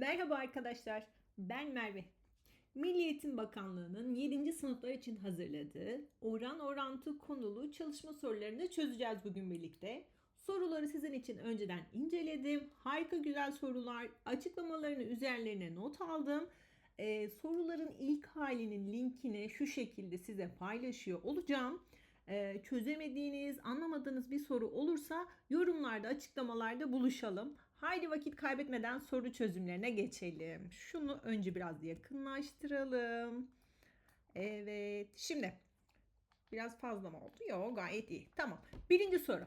Merhaba arkadaşlar, ben Merve. Milli Eğitim Bakanlığı'nın 7. sınıflar için hazırladığı oran orantı konulu çalışma sorularını çözeceğiz bugün birlikte. Soruları sizin için önceden inceledim. Harika güzel sorular. Açıklamalarını üzerlerine not aldım. Ee, soruların ilk halinin linkini şu şekilde size paylaşıyor olacağım. Ee, çözemediğiniz, anlamadığınız bir soru olursa yorumlarda, açıklamalarda buluşalım. Haydi vakit kaybetmeden soru çözümlerine geçelim. Şunu önce biraz yakınlaştıralım. Evet. Şimdi biraz fazla mı oldu? Yok gayet iyi. Tamam. Birinci soru.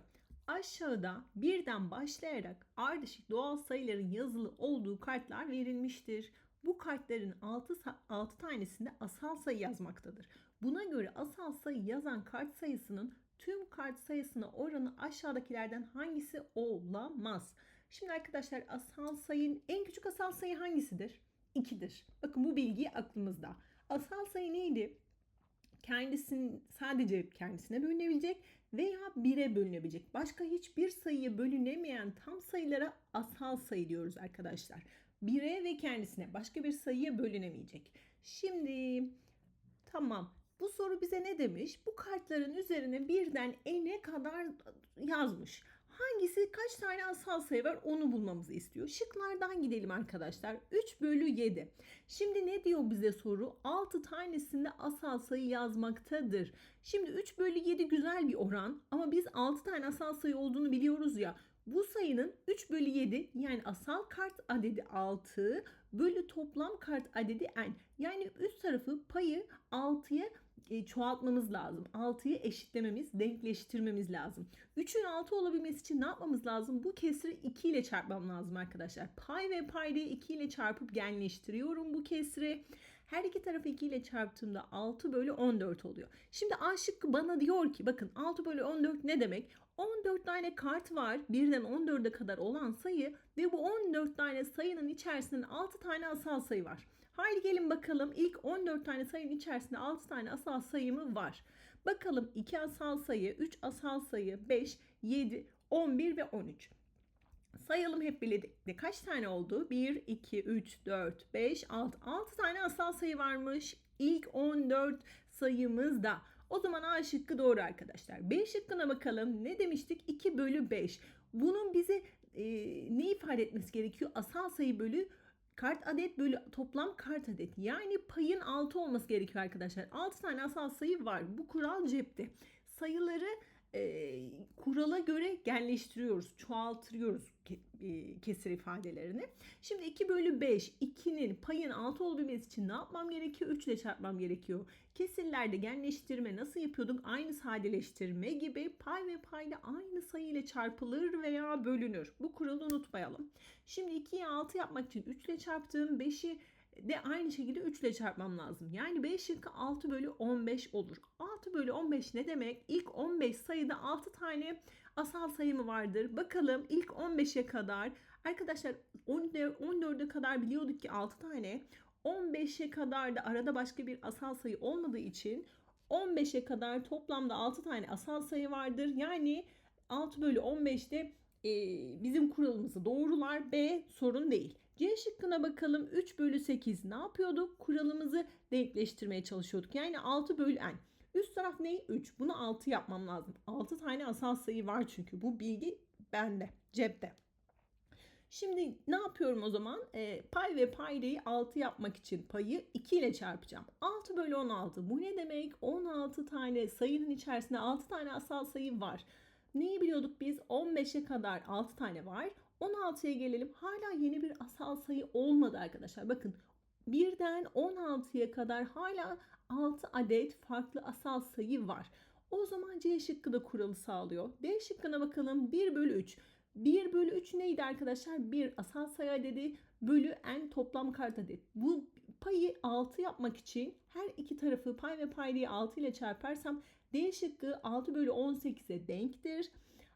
Aşağıda birden başlayarak ardışık doğal sayıların yazılı olduğu kartlar verilmiştir. Bu kartların 6, 6 tanesinde asal sayı yazmaktadır. Buna göre asal sayı yazan kart sayısının tüm kart sayısına oranı aşağıdakilerden hangisi olamaz? Şimdi arkadaşlar asal sayının en küçük asal sayı hangisidir? 2'dir. Bakın bu bilgi aklımızda. Asal sayı neydi? Kendisinin sadece kendisine bölünebilecek veya 1'e bölünebilecek. Başka hiçbir sayıya bölünemeyen tam sayılara asal sayı diyoruz arkadaşlar. 1'e ve kendisine başka bir sayıya bölünemeyecek. Şimdi tamam bu soru bize ne demiş? Bu kartların üzerine birden n'e kadar yazmış. Hangisi kaç tane asal sayı var onu bulmamızı istiyor. Şıklardan gidelim arkadaşlar. 3 bölü 7. Şimdi ne diyor bize soru? 6 tanesinde asal sayı yazmaktadır. Şimdi 3 bölü 7 güzel bir oran ama biz 6 tane asal sayı olduğunu biliyoruz ya. Bu sayının 3 bölü 7 yani asal kart adedi 6 bölü toplam kart adedi n. Yani üst tarafı payı 6'ya e, çoğaltmamız lazım. 6'yı eşitlememiz, denkleştirmemiz lazım. 3'ün 6 olabilmesi için ne yapmamız lazım? Bu kesri 2 ile çarpmam lazım arkadaşlar. Pay ve paydayı 2 ile çarpıp genleştiriyorum bu kesri. Her iki tarafı 2 ile çarptığımda 6 bölü 14 oluyor. Şimdi A şıkkı bana diyor ki bakın 6 bölü 14 ne demek? 14 tane kart var. Birden 14'e kadar olan sayı ve bu 14 tane sayının içerisinde 6 tane asal sayı var. Haydi gelin bakalım ilk 14 tane sayının içerisinde 6 tane asal sayı mı var? Bakalım 2 asal sayı, 3 asal sayı, 5, 7, 11 ve 13. Sayalım hep birlikte. Kaç tane oldu? 1, 2, 3, 4, 5, 6. 6 tane asal sayı varmış. İlk 14 sayımızda. O zaman A şıkkı doğru arkadaşlar. B şıkkına bakalım. Ne demiştik? 2 bölü 5. Bunun bize e, ne ifade etmesi gerekiyor? Asal sayı bölü kart adet bölü toplam kart adet. Yani payın 6 olması gerekiyor arkadaşlar. 6 tane asal sayı var. Bu kural cepte. Sayıları e, kurala göre genleştiriyoruz, çoğaltırıyoruz ke, e, kesir ifadelerini. Şimdi 2 bölü 5, 2'nin payın 6 olabilmesi için ne yapmam gerekiyor? 3 ile çarpmam gerekiyor. Kesirlerde genleştirme nasıl yapıyorduk? Aynı sadeleştirme gibi pay ve payda aynı sayı ile çarpılır veya bölünür. Bu kuralı unutmayalım. Şimdi 2'yi 6 yapmak için 3 ile çarptığım 5'i de aynı şekilde 3 ile çarpmam lazım. Yani B şıkkı 6 bölü 15 olur. 6 bölü 15 ne demek? İlk 15 sayıda 6 tane asal sayı mı vardır? Bakalım ilk 15'e kadar arkadaşlar 14'e kadar biliyorduk ki 6 tane. 15'e kadar da arada başka bir asal sayı olmadığı için 15'e kadar toplamda 6 tane asal sayı vardır. Yani 6 bölü 15'te e, bizim kuralımızı doğrular. B sorun değil. C şıkkına bakalım. 3 bölü 8 ne yapıyorduk? Kuralımızı denkleştirmeye çalışıyorduk. Yani 6 bölü n. Üst taraf ne? 3. Bunu 6 yapmam lazım. 6 tane asal sayı var çünkü. Bu bilgi bende. Cepte. Şimdi ne yapıyorum o zaman? E, pay ve paydayı 6 yapmak için payı 2 ile çarpacağım. 6 bölü 16. Bu ne demek? 16 tane sayının içerisinde 6 tane asal sayı var. Neyi biliyorduk biz? 15'e kadar 6 tane var. 16'ya gelelim. Hala yeni bir asal sayı olmadı arkadaşlar. Bakın birden 16'ya kadar hala 6 adet farklı asal sayı var. O zaman C şıkkı da kuralı sağlıyor. D şıkkına bakalım 1 bölü 3. 1 bölü 3 neydi arkadaşlar? 1 asal sayı adedi bölü n toplam kart adet. Bu payı 6 yapmak için her iki tarafı pay ve paydayı 6 ile çarparsam D şıkkı 6 bölü 18'e denktir.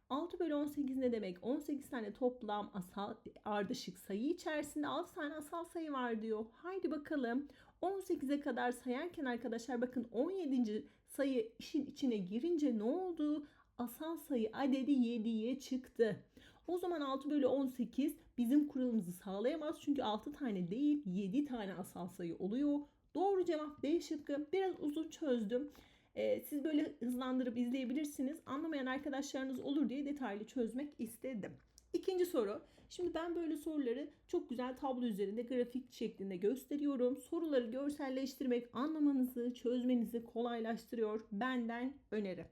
6 bölü 18 ne demek? 18 tane toplam asal ardışık sayı içerisinde 6 tane asal sayı var diyor. Haydi bakalım 18'e kadar sayarken arkadaşlar bakın 17. sayı işin içine girince ne oldu? Asal sayı adedi 7'ye çıktı. O zaman 6 bölü 18 bizim kuralımızı sağlayamaz. Çünkü 6 tane değil 7 tane asal sayı oluyor. Doğru cevap B şıkkı. Biraz uzun çözdüm. Ee, siz böyle hızlandırıp izleyebilirsiniz. Anlamayan arkadaşlarınız olur diye detaylı çözmek istedim. İkinci soru. Şimdi ben böyle soruları çok güzel tablo üzerinde grafik şeklinde gösteriyorum. Soruları görselleştirmek anlamanızı, çözmenizi kolaylaştırıyor. Benden öneri.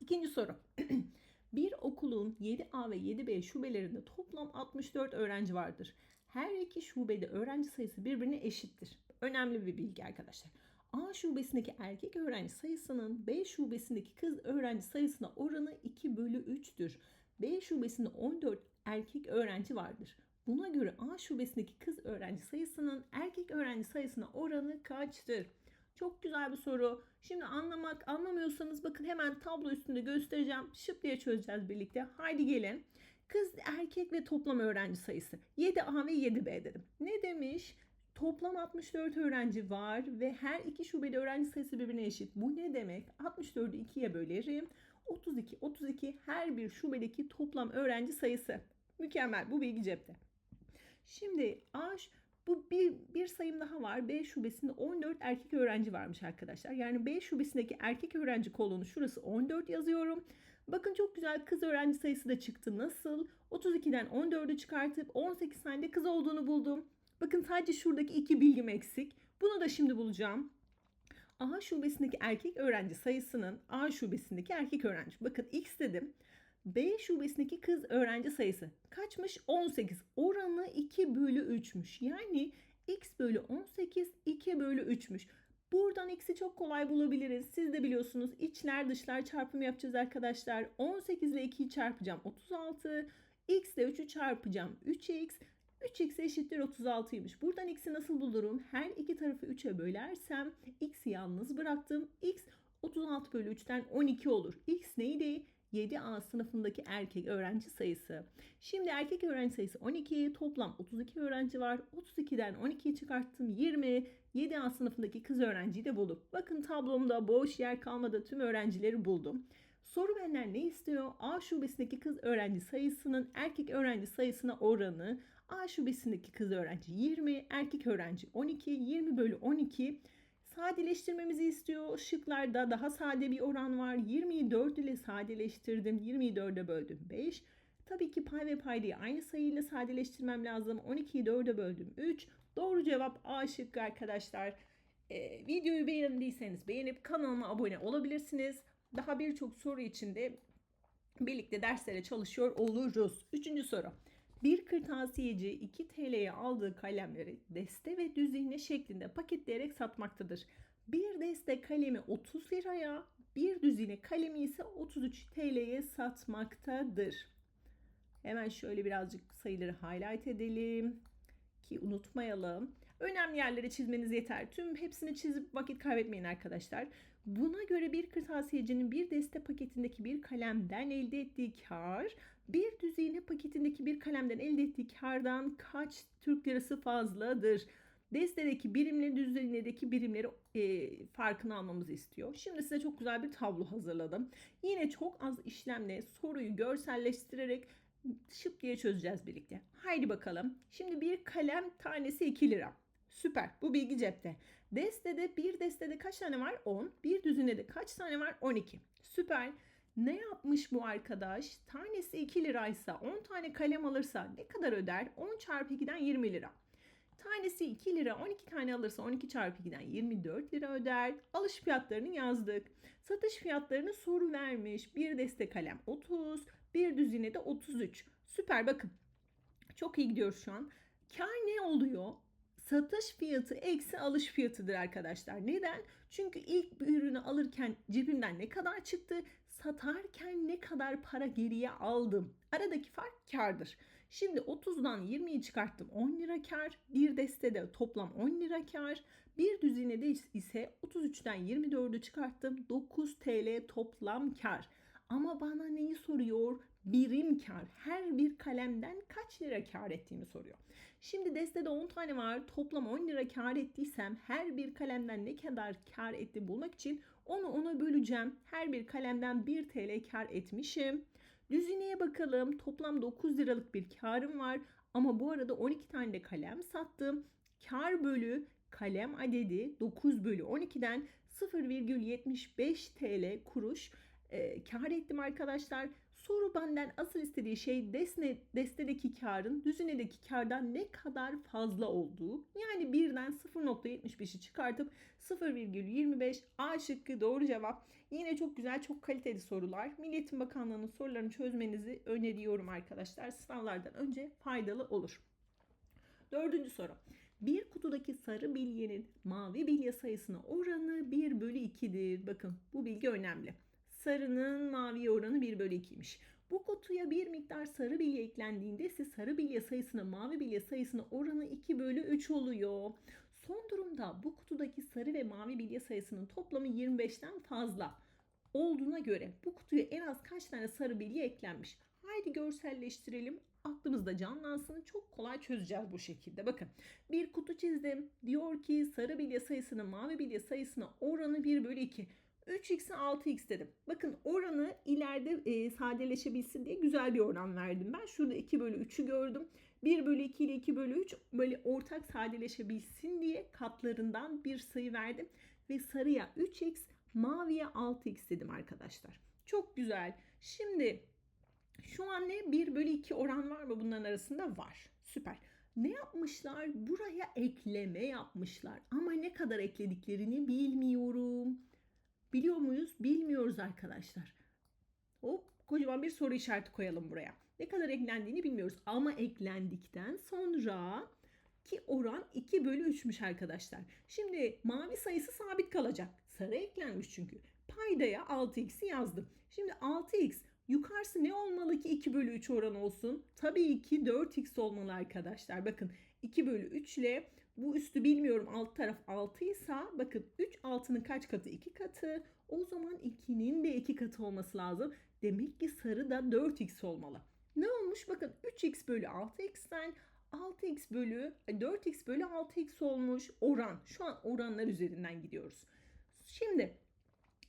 İkinci soru. bir okulun 7A ve 7B şubelerinde toplam 64 öğrenci vardır. Her iki şubede öğrenci sayısı birbirine eşittir. Önemli bir bilgi arkadaşlar. A şubesindeki erkek öğrenci sayısının B şubesindeki kız öğrenci sayısına oranı 2 bölü 3'tür. B şubesinde 14 erkek öğrenci vardır. Buna göre A şubesindeki kız öğrenci sayısının erkek öğrenci sayısına oranı kaçtır? Çok güzel bir soru. Şimdi anlamak, anlamıyorsanız bakın hemen tablo üstünde göstereceğim. Şıp diye çözeceğiz birlikte. Haydi gelin. Kız, erkek ve toplam öğrenci sayısı. 7A ve 7B dedim. Ne demiş? Toplam 64 öğrenci var ve her iki şubede öğrenci sayısı birbirine eşit. Bu ne demek? 64'ü 2'ye bölerim. 32, 32 her bir şubedeki toplam öğrenci sayısı. Mükemmel bu bilgi cepte. Şimdi A bu bir, bir sayım daha var. B şubesinde 14 erkek öğrenci varmış arkadaşlar. Yani B şubesindeki erkek öğrenci kolonu şurası 14 yazıyorum. Bakın çok güzel kız öğrenci sayısı da çıktı. Nasıl? 32'den 14'ü çıkartıp 18 tane de kız olduğunu buldum. Bakın sadece şuradaki iki bilgim eksik. Bunu da şimdi bulacağım. A şubesindeki erkek öğrenci sayısının A şubesindeki erkek öğrenci. Bakın X dedim. B şubesindeki kız öğrenci sayısı kaçmış? 18. Oranı 2 bölü 3'müş. Yani X bölü 18 2 bölü 3'müş. Buradan x'i çok kolay bulabiliriz. Siz de biliyorsunuz içler dışlar çarpımı yapacağız arkadaşlar. 18 ile 2'yi çarpacağım 36. x ile 3'ü çarpacağım 3x. 3x eşittir 36'ymış. Buradan x'i nasıl bulurum? Her iki tarafı 3'e bölersem x'i yalnız bıraktım. x 36 bölü 3'ten 12 olur. x neydi? 7A sınıfındaki erkek öğrenci sayısı. Şimdi erkek öğrenci sayısı 12, toplam 32 öğrenci var. 32'den 12'yi çıkarttım 20. 7A sınıfındaki kız öğrenciyi de buldum. Bakın tablomda boş yer kalmadı tüm öğrencileri buldum. Soru benden ne istiyor? A şubesindeki kız öğrenci sayısının erkek öğrenci sayısına oranı. A şubesindeki kız öğrenci 20, erkek öğrenci 12, 20 bölü 12 sadeleştirmemizi istiyor. Şıklarda daha sade bir oran var. 20'yi 4 ile sadeleştirdim. 20'yi 4'e böldüm 5. Tabii ki pay ve paydayı aynı sayıyla sadeleştirmem lazım. 12'yi 4'e böldüm 3. Doğru cevap A şıkkı arkadaşlar. Ee, videoyu beğendiyseniz beğenip kanalıma abone olabilirsiniz. Daha birçok soru için de birlikte derslere çalışıyor oluruz. Üçüncü soru. Bir kırtasiyeci 2 TL'ye aldığı kalemleri deste ve düz iğne şeklinde paketleyerek satmaktadır. Bir deste kalemi 30 liraya, bir düz iğne kalemi ise 33 TL'ye satmaktadır. Hemen şöyle birazcık sayıları highlight edelim ki unutmayalım. Önemli yerleri çizmeniz yeter. Tüm hepsini çizip vakit kaybetmeyin arkadaşlar. Buna göre bir kırtasiyecinin bir deste paketindeki bir kalemden elde ettiği kar bir düz iğne paketindeki bir kalemden elde ettiği kardan kaç Türk lirası fazladır? Destedeki birimle düz iğnedeki birimleri e, farkını almamızı istiyor. Şimdi size çok güzel bir tablo hazırladım. Yine çok az işlemle soruyu görselleştirerek şıp diye çözeceğiz birlikte. Haydi bakalım. Şimdi bir kalem tanesi 2 lira. Süper. Bu bilgi cepte. Destede bir destede kaç tane var? 10. Bir düzinede kaç tane var? 12. Süper. Ne yapmış bu arkadaş? Tanesi 2 liraysa 10 tane kalem alırsa ne kadar öder? 10 çarpı 2'den 20 lira. Tanesi 2 lira 12 tane alırsa 12 çarpı 2'den 24 lira öder. Alış fiyatlarını yazdık. Satış fiyatlarını soru vermiş. Bir deste kalem 30, bir düzine de 33. Süper bakın. Çok iyi gidiyoruz şu an. Kar ne oluyor? Satış fiyatı eksi alış fiyatıdır arkadaşlar. Neden? Çünkü ilk bir ürünü alırken cebimden ne kadar çıktı? Satarken ne kadar para geriye aldım? Aradaki fark kardır. Şimdi 30'dan 20'yi çıkarttım 10 lira kar. Bir destede toplam 10 lira kar. Bir düzinede ise 33'ten 24'ü çıkarttım 9 TL toplam kar. Ama bana neyi soruyor? Birim kar. Her bir kalemden kaç lira kar ettiğimi soruyor. Şimdi destede 10 tane var. Toplam 10 lira kar ettiysem her bir kalemden ne kadar kar etti bulmak için onu ona böleceğim. Her bir kalemden 1 TL kar etmişim. Düzineye bakalım. Toplam 9 liralık bir karım var. Ama bu arada 12 tane de kalem sattım. Kar bölü kalem adedi 9 bölü 12'den 0,75 TL kuruş e, kar ettim arkadaşlar. Soru benden asıl istediği şey desne, destedeki karın düzinedeki kardan ne kadar fazla olduğu. Yani birden 0.75'i çıkartıp 0,25 A şıkkı doğru cevap. Yine çok güzel çok kaliteli sorular. Milliyetin Bakanlığı'nın sorularını çözmenizi öneriyorum arkadaşlar. Sınavlardan önce faydalı olur. Dördüncü soru. Bir kutudaki sarı bilyenin mavi bilye sayısına oranı 1 bölü 2'dir. Bakın bu bilgi önemli. Sarının mavi oranı 1 bölü 2'ymiş. Bu kutuya bir miktar sarı bilye eklendiğinde ise sarı bilye sayısına mavi bilye sayısına oranı 2 bölü 3 oluyor. Son durumda bu kutudaki sarı ve mavi bilye sayısının toplamı 25'ten fazla olduğuna göre bu kutuya en az kaç tane sarı bilye eklenmiş? Haydi görselleştirelim. Aklımızda canlansın. Çok kolay çözeceğiz bu şekilde. Bakın bir kutu çizdim. Diyor ki sarı bilye sayısının mavi bilye sayısına oranı 1 bölü 2. 3x'e 6x dedim. Bakın oranı ileride e, sadeleşebilsin diye güzel bir oran verdim. Ben şurada 2 bölü 3'ü gördüm. 1 bölü 2 ile 2 bölü 3 böyle ortak sadeleşebilsin diye katlarından bir sayı verdim. Ve sarıya 3x maviye 6x dedim arkadaşlar. Çok güzel. Şimdi şu an ne 1 bölü 2 oran var mı bunların arasında? Var. Süper. Ne yapmışlar? Buraya ekleme yapmışlar. Ama ne kadar eklediklerini bilmiyorum. Biliyor muyuz? Bilmiyoruz arkadaşlar. Hop kocaman bir soru işareti koyalım buraya. Ne kadar eklendiğini bilmiyoruz. Ama eklendikten sonra ki oran 2 bölü 3'müş arkadaşlar. Şimdi mavi sayısı sabit kalacak. Sarı eklenmiş çünkü. Paydaya 6x'i yazdım. Şimdi 6x yukarısı ne olmalı ki 2 bölü 3 oran olsun? Tabii ki 4x olmalı arkadaşlar. Bakın 2 bölü 3 ile bu üstü bilmiyorum alt taraf 6 ise bakın 3 altının kaç katı 2 katı. O zaman 2'nin de 2 katı olması lazım. Demek ki sarı da 4x olmalı. Ne olmuş? Bakın 3x bölü 6x'ten 6x bölü 4x bölü 6x olmuş oran. Şu an oranlar üzerinden gidiyoruz. Şimdi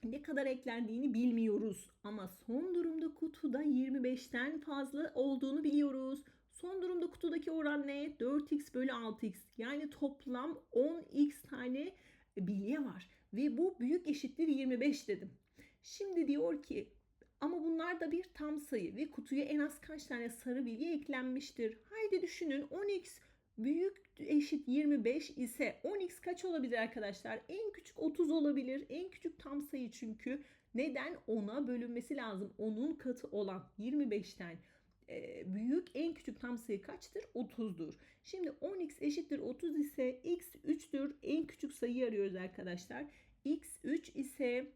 ne kadar eklendiğini bilmiyoruz ama son durumda kutuda 25'ten fazla olduğunu biliyoruz. Son durumda kutudaki oran ne? 4x bölü 6x. Yani toplam 10x tane bilye var. Ve bu büyük eşittir 25 dedim. Şimdi diyor ki ama bunlar da bir tam sayı ve kutuya en az kaç tane sarı bilye eklenmiştir? Haydi düşünün 10x büyük eşit 25 ise 10x kaç olabilir arkadaşlar? En küçük 30 olabilir. En küçük tam sayı çünkü. Neden? 10'a bölünmesi lazım. 10'un katı olan 25'ten e, büyük en küçük tam sayı kaçtır? 30'dur. Şimdi 10x eşittir 30 ise x 3'tür. En küçük sayıyı arıyoruz arkadaşlar. x 3 ise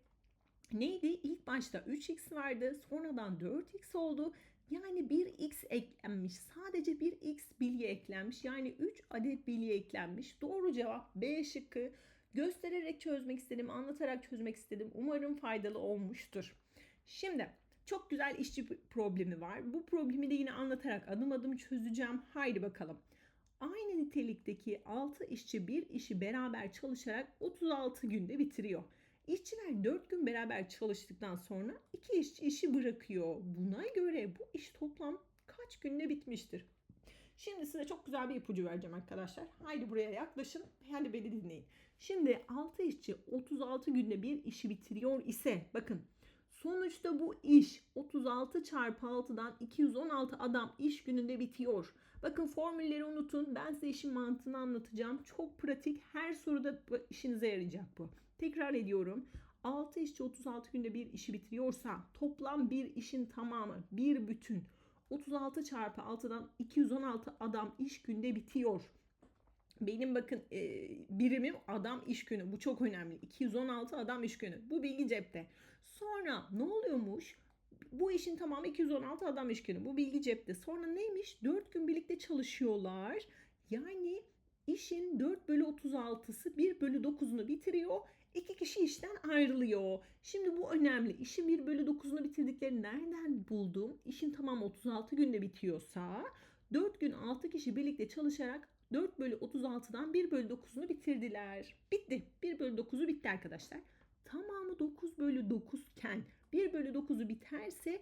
neydi? İlk başta 3x vardı. Sonradan 4x oldu. Yani 1x eklenmiş. Sadece bir x bilye eklenmiş. Yani 3 adet bilye eklenmiş. Doğru cevap B şıkkı. Göstererek çözmek istedim, anlatarak çözmek istedim. Umarım faydalı olmuştur. Şimdi çok güzel işçi problemi var. Bu problemi de yine anlatarak adım adım çözeceğim. Haydi bakalım. Aynı nitelikteki 6 işçi bir işi beraber çalışarak 36 günde bitiriyor. İşçiler 4 gün beraber çalıştıktan sonra 2 işçi işi bırakıyor. Buna göre bu iş toplam kaç günde bitmiştir? Şimdi size çok güzel bir ipucu vereceğim arkadaşlar. Haydi buraya yaklaşın. Hadi beni dinleyin. Şimdi 6 işçi 36 günde bir işi bitiriyor ise bakın Sonuçta bu iş 36 çarpı 6'dan 216 adam iş gününde bitiyor. Bakın formülleri unutun. Ben size işin mantığını anlatacağım. Çok pratik. Her soruda işinize yarayacak bu. Tekrar ediyorum. 6 işçi 36 günde bir işi bitiriyorsa toplam bir işin tamamı bir bütün 36 çarpı 6'dan 216 adam iş günde bitiyor. Benim bakın e, birimim adam iş günü. Bu çok önemli. 216 adam iş günü. Bu bilgi cepte. Sonra ne oluyormuş? Bu işin tamamı 216 adam iş. Bu bilgi cepte. Sonra neymiş? 4 gün birlikte çalışıyorlar. Yani işin 4 bölü 36'sı 1 bölü 9'unu bitiriyor. İki kişi işten ayrılıyor. Şimdi bu önemli. İşin 1 bölü 9'unu bitirdiklerini nereden buldum? İşin tamamı 36 günde bitiyorsa 4 gün 6 kişi birlikte çalışarak 4 bölü 36'dan 1 bölü 9'unu bitirdiler. Bitti. 1 bölü 9'u bitti arkadaşlar. Tamamı 9 bölü 9 iken 1 bölü 9'u biterse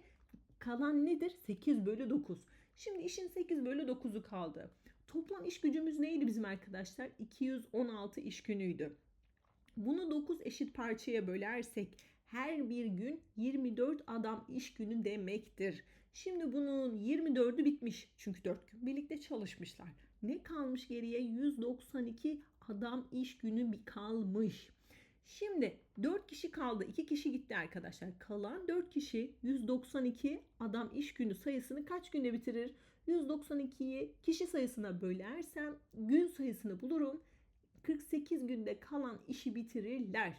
Kalan nedir? 8 bölü 9. Şimdi işin 8 bölü 9'u kaldı. Toplam iş gücümüz neydi bizim arkadaşlar? 216 iş günüydü. Bunu 9 eşit parçaya bölersek her bir gün 24 adam iş günü demektir. Şimdi bunun 24'ü bitmiş. Çünkü 4 gün birlikte çalışmışlar. Ne kalmış geriye? 192 adam iş günü bir kalmış. Şimdi 4 kişi kaldı. 2 kişi gitti arkadaşlar. Kalan 4 kişi 192 adam iş günü sayısını kaç günde bitirir? 192'yi kişi sayısına bölersem gün sayısını bulurum. 48 günde kalan işi bitirirler.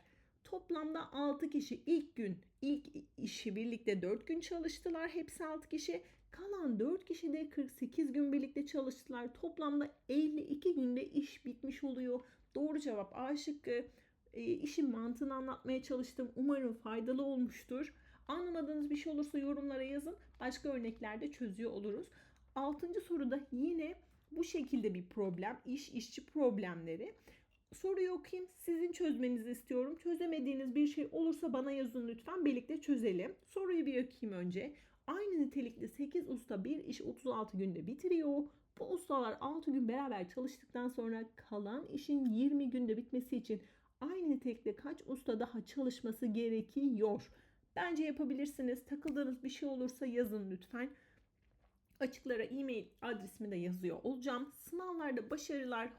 Toplamda 6 kişi ilk gün ilk işi birlikte 4 gün çalıştılar. Hepsi 6 kişi. Kalan 4 kişi de 48 gün birlikte çalıştılar. Toplamda 52 günde iş bitmiş oluyor. Doğru cevap A şıkkı. E, işin mantığını anlatmaya çalıştım. Umarım faydalı olmuştur. Anlamadığınız bir şey olursa yorumlara yazın. Başka örneklerde çözüyor oluruz. Altıncı soruda yine bu şekilde bir problem. iş işçi problemleri. Soruyu okuyayım. Sizin çözmenizi istiyorum. Çözemediğiniz bir şey olursa bana yazın lütfen. Birlikte çözelim. Soruyu bir okuyayım önce. Aynı nitelikli 8 usta bir iş 36 günde bitiriyor. Bu ustalar 6 gün beraber çalıştıktan sonra kalan işin 20 günde bitmesi için aynı nitelikte kaç usta daha çalışması gerekiyor? Bence yapabilirsiniz. Takıldığınız bir şey olursa yazın lütfen. Açıklara e-mail adresimi de yazıyor olacağım. Sınavlarda başarılar.